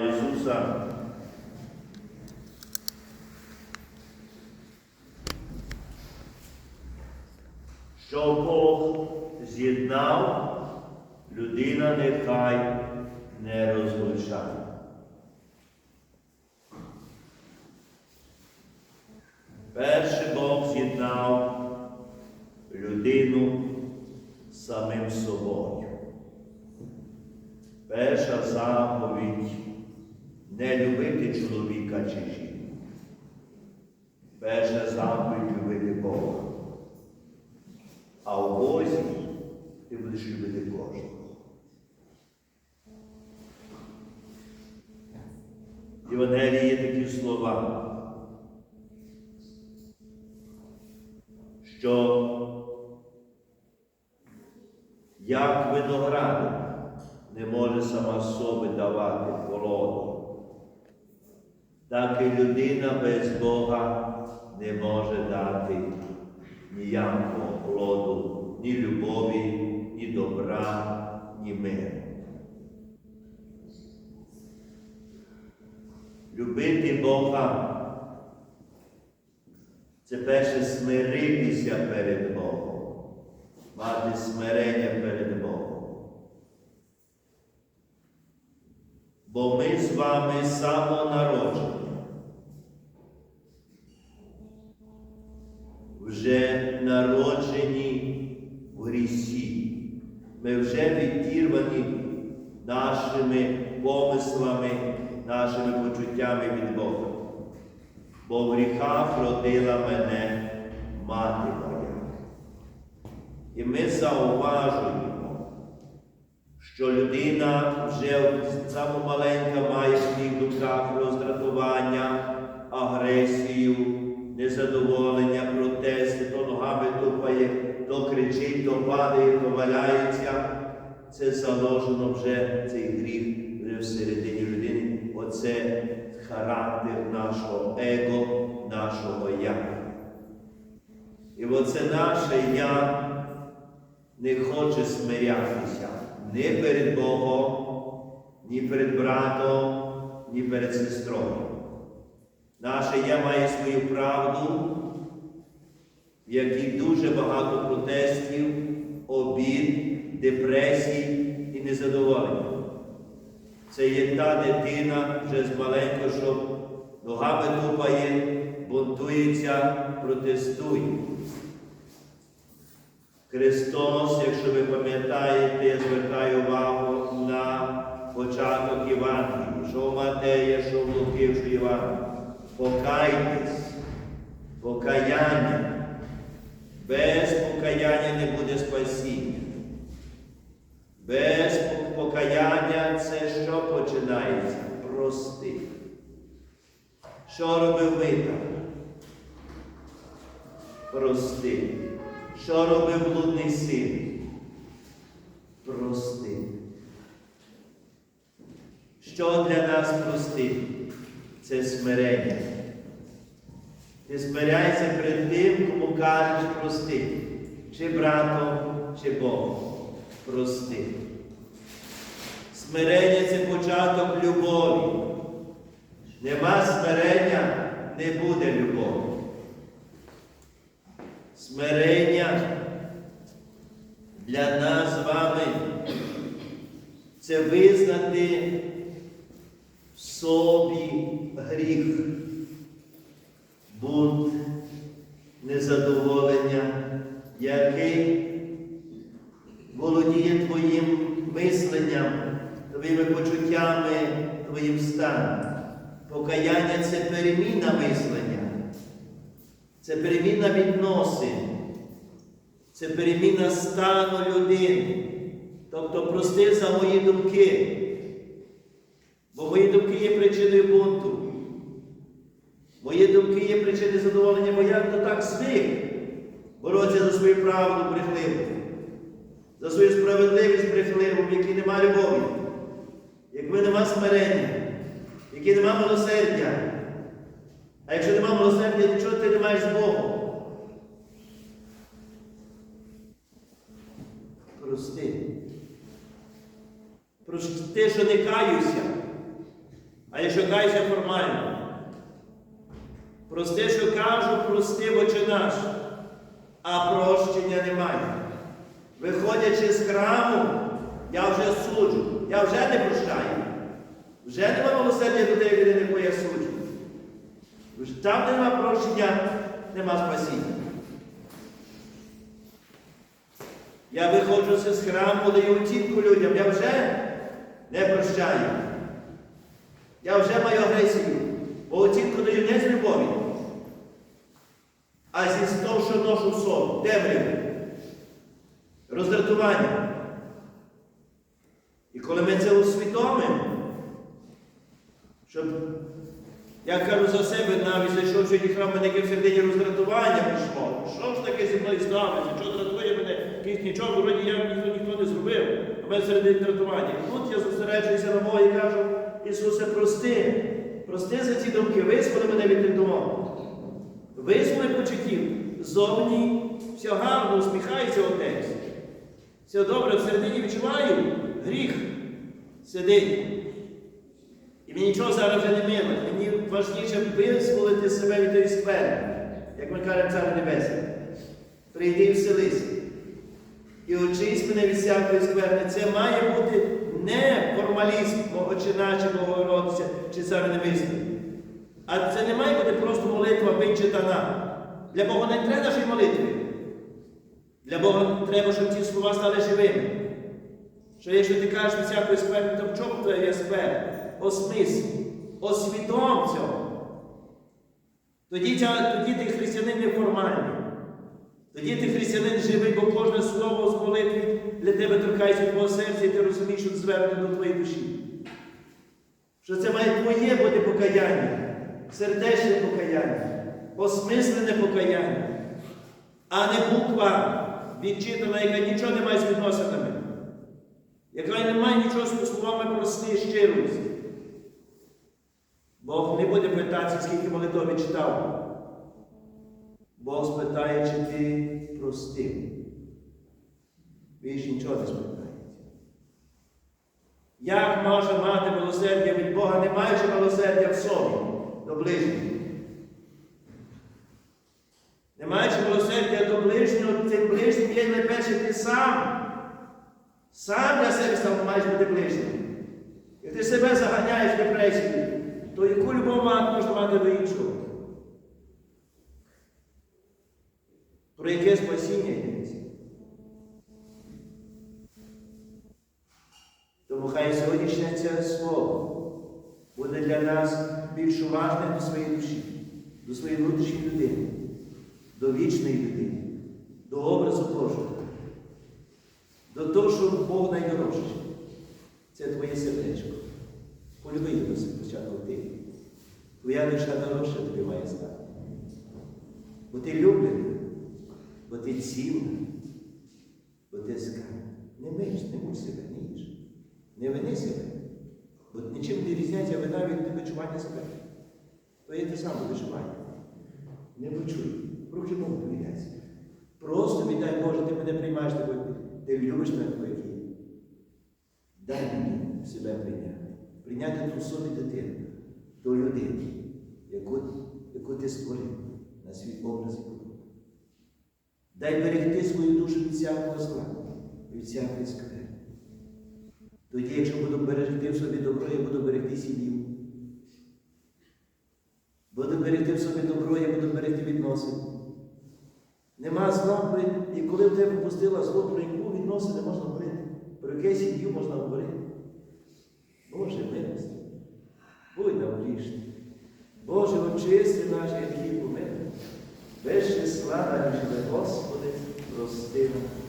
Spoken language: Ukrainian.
Ісуса. Що Бог з'єднав, людина нехай не розлучає. Перше Бог з'єднав людину самим собою. Перша заповідь не любити чоловіка чи жінку. Перша заповідь любити Бога. А у Бозі ти будеш любити кожного. В Євангелії є такі слова, що як виноградник не може сама собі давати плоду, так і людина без Бога не може дати ніякого плоду, ні любові, ні добра, ні миру. Любити Бога це перше смиритися перед Богом, мати смирення перед Богом. Бо ми з вами самонароджені. Нашими помислами, нашими почуттями від Бога. Бо в гріхах родила мене мати моя. І ми зауважуємо, що людина вже саме маленька має в своїх думках роздратування, агресію, незадоволення, протести, то ногами тупає, то кричить, то падає, то валяється. Це заложено вже цей гріх вже всередині людини. Оце характер нашого его, нашого я. І оце наше я не хоче смирятися ні перед Богом, ні перед братом, ні перед сестрою. Наше я має свою правду, в якій дуже багато протестів, обід, депресій і незадоволення. Це є та дитина вже з маленького, що ногами тупає, бунтується, протестує. Христос, якщо ви пам'ятаєте, я звертаю увагу на початок Євангелії, що в Матея, що в Луки, що в. Покайтесь, покаяння. Без покаяння не буде спасіння. Без покаяння це що починається? Прости. Що робив Мита? Прости. Що робив блудний син? Прости. Що для нас прости? Це смирення. Ти смиряйся перед тим, кому кажеш прости, чи братом, чи Богом. Прости. Смирення це початок любові. Нема смирення, не буде любові. Смирення для нас з вами це визнати в собі гріх, бунт, незадоволення, який володіє твоїм мисленням, твоїми почуттями, твоїм станом. Покаяння це переміна мислення, це переміна відносин, це переміна стану людини. Тобто прости за мої думки. Бо мої думки є причиною бунту. Мої думки є причиною задоволення, бо я то так звик боротися за свою правду брехливу, за свою справедливість брехливу, в якій нема любові, якби нема смирення, в якій нема милосердя. А якщо нема милосердя, нічого ти не маєш з Богом. Прости. Прости, що не каюся. А якщо кайся формально, прости, що кажу, прости, Отче наш, а прощення немає. Виходячи з храму, я вже суджу, я вже не прощаю. Вже нема милосердя до тієї людини, яку я суджу. Там нема прощення, нема спасіння. Я виходжу з храму, даю оцінку людям, я вже не прощаю. Я вже маю агресію. Бо оцінку даю не з любові, а зі того, що ношу собі. Темряву. Роздратування. І коли ми це усвідомимо, щоб, я кажу за себе, навіть зайшов сьогодні в храм, мене яке в середині роздратування пішло. Що ж таке зі мною сталося? Що дратує мене? Якийсь нічого, вроді я ніхто ніхто не зробив, а мене середині дратування. Тут я зосереджуюся на Бога і кажу, Ісусе, прости, прости за ці думки, визволи мене від тих думок. Визволи почуттів. Зовні все гарно, усміхається отець. Все добре, всередині відчуваю, гріх сидить. І мені нічого зараз вже не мило. Мені важніше визволити себе від тої скверни, як ми кажемо Цар Небесний. Прийди і вселися. І очись мене від всякої скверни. Це має бути не формалізм мого чи наче Богородця чи Цар Небесний. А це не має бути просто молитва вичитана. Для Бога не треба нашої молитви. Для Бога треба, щоб ці слова стали живими. Що якщо ти кажеш від всякої скверни, то в чому твоя є скверна? Осмисль, освідом цього. Тоді, тоді ти християнин не формальний. Тоді ти християнин живий, бо кожне слово з молитви для тебе торкається твого серця, і ти розумієш, що звернено до твоєї душі. Що це має твоє бути покаяння, сердечне покаяння, осмислене покаяння, а не буква відчитана, яка нічого не має з відносинами, яка не має нічого з словами прости щирості. Бог не буде питатися, скільки молитов відчитав. Бог спитає, чи ти простив. Більше нічого не спитається. Як може мати милосердя від Бога, не маючи милосердя в собі до ближнього? Не маючи милосердя до ближнього, цим ближнім є найперше ти сам. Сам для себе сам маєш бути ближнім. Як ти себе заганяєш в депресію, то яку любов мати можна мати до іншого? Про яке спасіння йдеться? Тому хай сьогоднішнє це слово буде для нас більш уважним до своєї душі, до своєї внутрішньої людини, до вічної людини, до образу Божого, до того, що Бог найдорожчий. Це твоє сердечко. Полюби його спочатку ти. Твоя душа дорожча тобі має стати. Бо ти люблений, бо ти цінна, бо ти скарб. Не миш, не муч себе, не їж. Не вини себе. Бо нічим не різняється вина від невичування себе. То є те саме виживання. Не почуй. Руки Богу довіряйся. Просто віддай Боже, ти мене приймаєш такою. Ти любиш мене є. Дай мені себе прийняти. Прийняти ту собі дитину, ту людину, яку, яку ти створив на свій образ. Дай берегти свою душу від всякого зла, від всякої скверни. Тоді, якщо буду берегти в собі добро, я буду берегти сім'ю. Буду берегти в собі добро, я буду берегти відносини. Нема зла, і коли в тебе пустила зло, про яку відносини можна говорити, про яке сім'ю можна говорити. Боже милості, будь нам грішні. Боже, очисти наші гріхи помилуй. Вище слава, ніж Господи, прости нам.